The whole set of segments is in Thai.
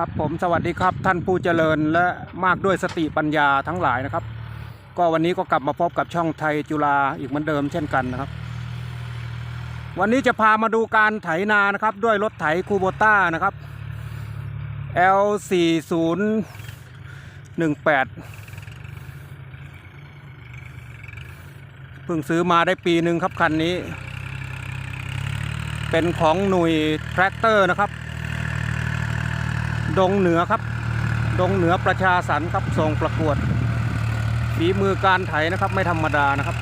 ครับผมสวัสดีครับท่านผู้เจริญและมากด้วยสติปัญญาทั้งหลายนะครับ ก็วันนี้ก็กลับมาพบกับช่องไทยจุฬาอีกเหมือนเดิมเช่นกันนะครับ วันนี้จะพามาดูการไถนานะครับด้วยรถไถคูโบต้านะครับ L 4 0 1 8 เพิ่งซื้อมาได้ปีหนึ่งครับคันนี้ เป็นของหน่วยแทรกเตอร์นะครับ ดงเหนือครับ ดงเหนือประชาสรรครับส่งประกวดฝีมือการไถนะครับ ไม่ธรรมดานะครับ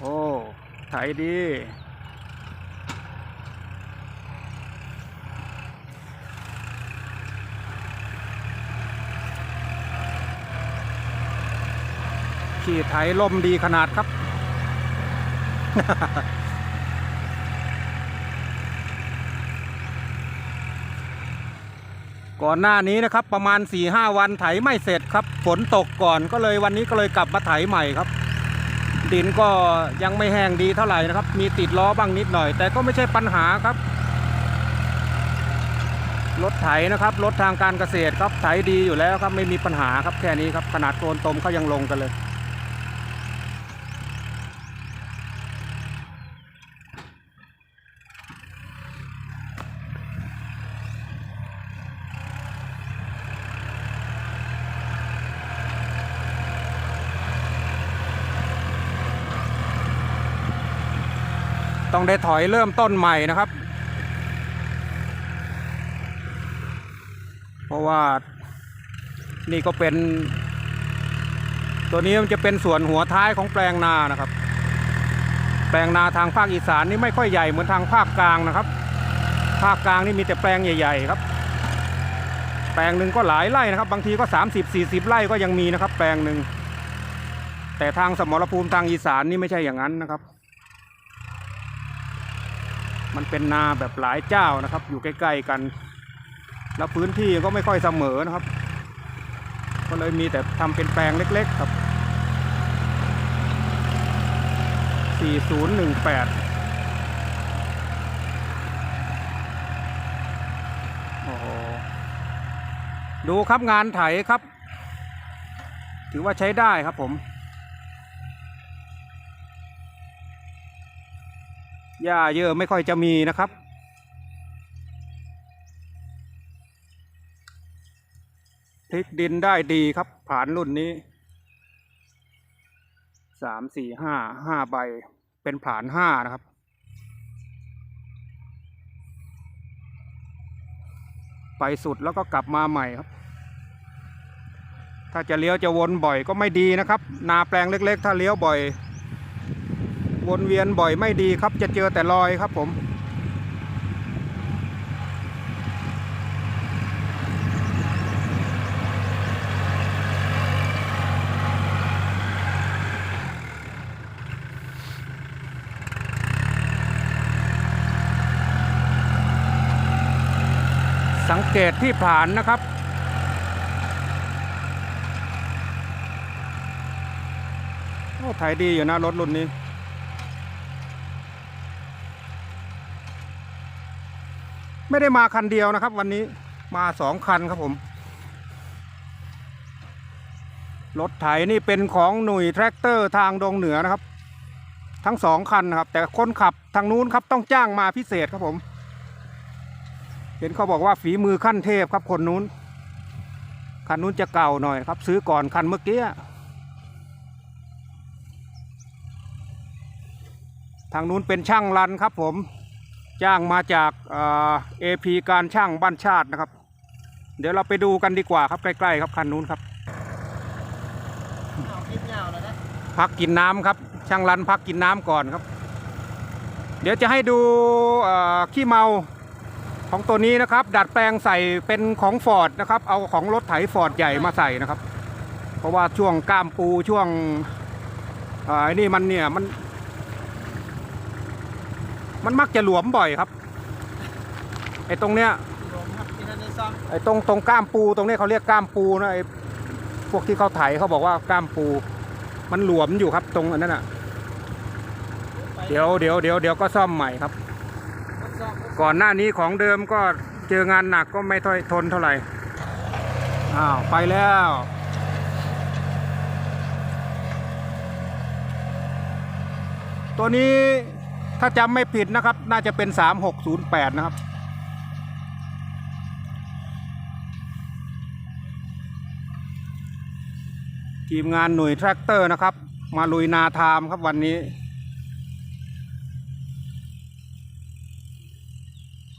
โอ้ ไถดี ขี่ไถลมดีขนาดครับ ก่อนหน้านี้นะครับประมาณ4ี่ห้าวันไถไม่เสร็จครับ ฝนตกก่อนก็เลยวันนี้ก็เลยกลับมาไถใหม่ครับ ดินก็ยังไม่แห้งดีเท่าไหร่นะครับ มีติดล้อบ้างนิดหน่อย แต่ก็ไม่ใช่ปัญหาครับรถไถนะครับรถทางการเกษตรครับไถดีอยู่แล้วครับไม่มีปัญหาครับแค่นี้ครับขนาดโคลนตมเขายังลงกันเลย ต้องได้ถอยเริ่มต้นใหม่นะครับ เพราะว่านี่ก็เป็น ตัวนี้มันจะเป็นส่วนหัวท้ายของแปลงนานะครับ แปลงนาทางภาคอีสานนี่ไม่ค่อยใหญ่เหมือนทางภาคกลางนะครับ ภาคกลางนี่มีแต่แปลงใหญ่ๆครับ แปลงหนึ่งก็หลายไร่นะครับ บางทีก็ 30-40 ไร่ก็ยังมีนะครับ แปลงหนึ่งแต่ทางสมรภูมิทางอีสานนี่ไม่ใช่อย่างนั้นนะครับ มันเป็นนาแบบหลายเจ้านะครับ อยู่ใกล้ๆกัน แล้วพื้นที่ก็ไม่ค่อยเสมอนะครับ ก็เลยมีแต่ทำเป็นแปลงเล็ก ๆ ครับ 4018 โอ้โห ดูครับงานไถครับ ถือว่าใช้ได้ครับผม หญ้าเยอะไม่ค่อยจะมีนะครับ พลิกดินได้ดีครับ ผานรุ่นนี้สามสี่ห้าห้าใบเป็นผานห้านะครับ ไปสุดแล้วก็กลับมาใหม่ครับ ถ้าจะเลี้ยวจะวนบ่อยก็ไม่ดีนะครับ นาแปลงเล็ก ๆ ถ้าเลี้ยวบ่อย วนเวียนบ่อยไม่ดีครับ จะเจอแต่รอยครับผมสังเกตที่ผ่านนะครับ โอ้ถ่ายดีอยู่นะรถรุ่นนี้ ไม่ได้มาคันเดียวนะครับ วันนี้มาสองคันครับผม รถไถนี่เป็นของหน่วยแทรกเตอร์ทางดงเหนือนะครับ ทั้งสองคันนะครับ แต่คนขับทางนู้นครับต้องจ้างมาพิเศษครับผม เห็นเขาบอกว่าฝีมือขั้นเทพครับคนนู้น คันนู้นจะเก่าหน่อยครับ ซื้อก่อนคันเมื่อกี้ทางนู้นเป็นช่างรันครับผม จ้างมาจากเอพีการช่างบ้านชาตินะครับ เดี๋ยวเราไปดูกันดีกว่าครับใกล้ ๆ ครับคันนู้นครับเอาคลิปยาวแล้วนะพักกินน้ำครับ ช่างรันพักกินน้ำก่อนครับ เดี๋ยวจะให้ดูเอ่อขี้เมาของตัวนี้นะครับ ดัดแปลงใส่เป็นของฟอร์ดนะครับ เอาของรถไถฟอร์ดใหญ่มาใส่นะครับ เพราะว่าช่วงก้ามปูช่วงเอ่อไอ้นี่มันเนี่ยมัน มันมักจะหลวมบ่อยครับ ไอ้ตรงเนี้ยรวมครับที่ท่านได้ซ่อมไอ้ตรงตรงก้ามปูตรงนี้เขาเรียกก้ามปูนะไอ้พวกที่เขาไถเขาบอกว่าก้ามปู มันหลวมอยู่ครับ ตรงอันนั้นอะไปเดี๋ยวเดี๋ยวเดี๋ยวเดี๋ยวก็ซ่อมใหม่ครับทดสอบก่อนหน้านี้ของเดิมก็เจองานหนักก็ไม่ค่อยทนเท่าไหร่ อ้าวไปแล้วตัวนี้ ถ้าจำไม่ผิดนะครับ น่าจะเป็น 3608 นะครับ ทีมงานหน่วยแทรกเตอร์นะครับ มาลุยนาทามครับวันนี้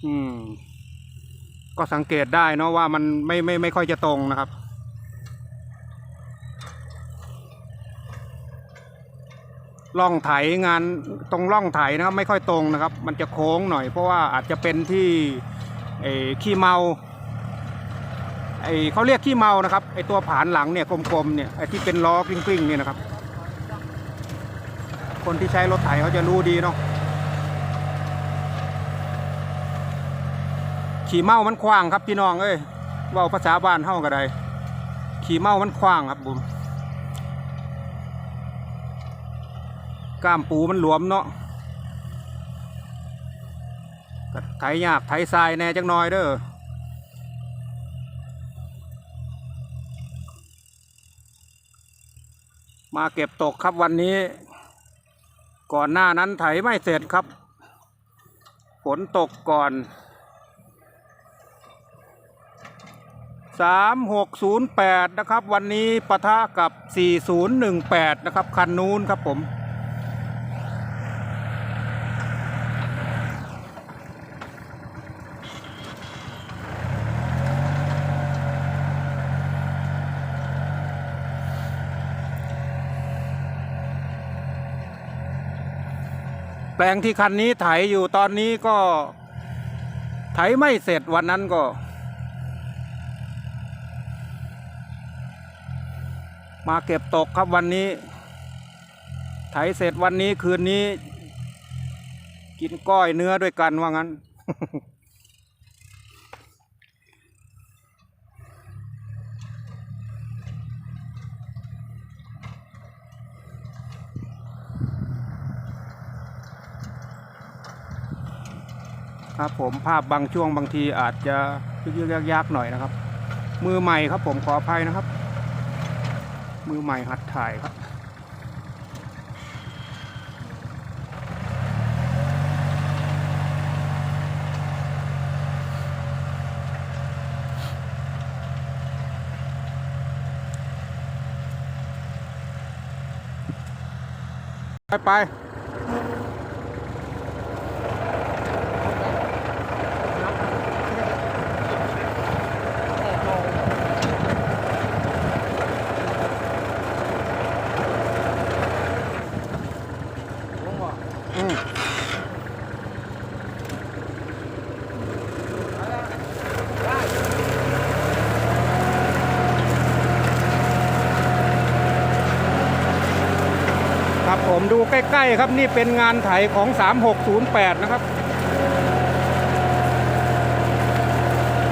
อืม ก็สังเกตได้เนาะว่ามันไม่ไม่ไม่ค่อยจะตรงนะครับ ล่องไถงานตรงล่องไถนะครับไม่ค่อยตรงนะครับ มันจะโค้งหน่อยเพราะว่าอาจจะเป็นที่ไอ้ขี้เมาไอ้เขาเรียกขี้เมานะครับไอ้ตัวผานหลังเนี่ยกลมๆเนี่ยไอ้ที่เป็นล้อกลิ้งๆเนี่ยนะครับ คนที่ใช้รถไถเขาจะรู้ดีเนาะขี่เมามันคว้างครับพี่น้องเอ้ยว่าภาษาบ้านเฮาก็ได้ขี่เมามันคว้างครับบุม กล้ามปูมันหลวมเนาะก็ไถยากไถทรายแน่จังน้อยเด้อมาเก็บตกครับวันนี้ ก่อนหน้านั้นไถไม่เสร็จครับ ฝนตกก่อนสามหกศูนย์แปดนะครับ วันนี้ปะทะกับสี่ศูนย์หนึ่งแปดนะครับ คันนู้นครับผม แปลงที่คันนี้ไถอยู่ตอนนี้ก็ ไถไม่เสร็จวันนั้นก็ มาเก็บตกครับวันนี้ ไถเสร็จวันนี้คืนนี้ กินก้อยเนื้อด้วยกันว่างั้น ครับ ผมภาพบางช่วงบางทีอาจจะยึกๆยักๆหน่อยนะครับ มือใหม่ครับผมขออภัยนะครับ มือใหม่หัดถ่ายครับไปไป ผมดูใกล้ๆครับนี่เป็นงานไถของ 3608 นะครับ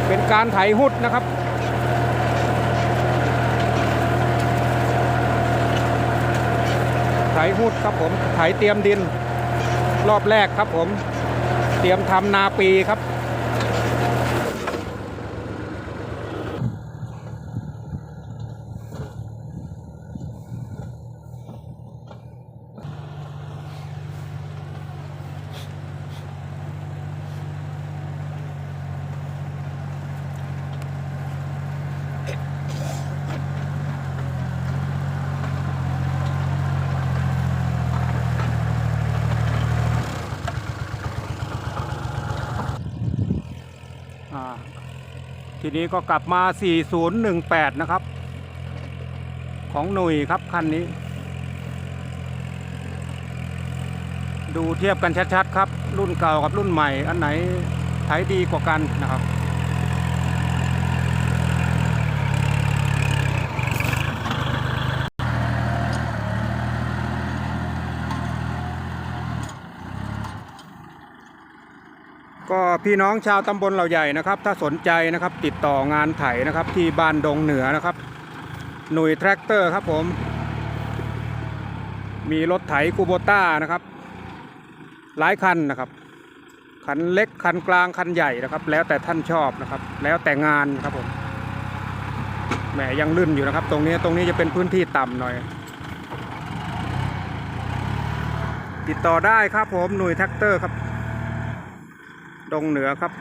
เป็นการไถหุดนะครับ ไถหุดครับผมไถเตรียมดิน รอบแรกครับผม เตรียมทำนาปีครับ นี้ก็กลับมา 4018 นะครับ ของหนุ่ยครับคันนี้ ดูเทียบกันชัดๆครับ รุ่นเก่ากับรุ่นใหม่ อันไหนใช้ดีกว่ากันนะครับ ก็พี่น้องชาวตำบลเหล่าใหญ่นะครับ ถ้าสนใจนะครับติดต่องานไถนะครับที่บ้านดงเหนือนะครับ หน่วยแทรกเตอร์ครับผม มีรถไถคูโบต้านะครับ หลายคันนะครับ คันเล็กคันกลางคันใหญ่นะครับ แล้วแต่ท่านชอบนะครับ แล้วแต่งานครับผมแหมยังลื่นอยู่นะครับ ตรงนี้ตรงนี้จะเป็นพื้นที่ต่ำหน่อย ติดต่อได้ครับผมหน่วยแท็กเตอร์ครับ ดงเหนือครับ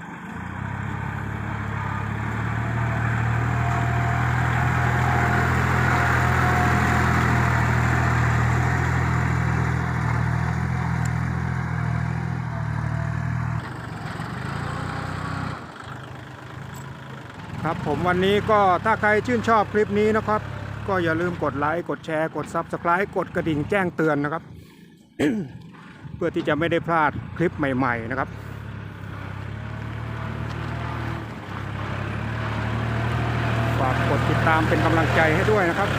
ครับผมวันนี้ก็ถ้าใครชื่นชอบคลิปนี้นะครับ ก็อย่าลืมกดไลค์กดแชร์กด Subscribe กดกระดิ่งแจ้งเตือนนะครับ เพื่อที่จะไม่ได้พลาดคลิปใหม่ ๆ นะครับากกดติดตามเป็นกำลังใจให้ด้วยนะครับ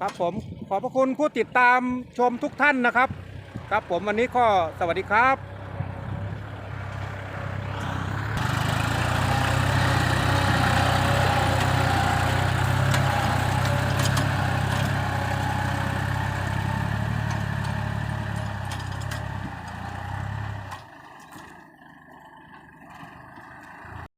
ครับผมขอบพระคุณผู้ติดตามชมทุกท่านนะครับ ครับผมวันนี้ก็สวัสดีครับ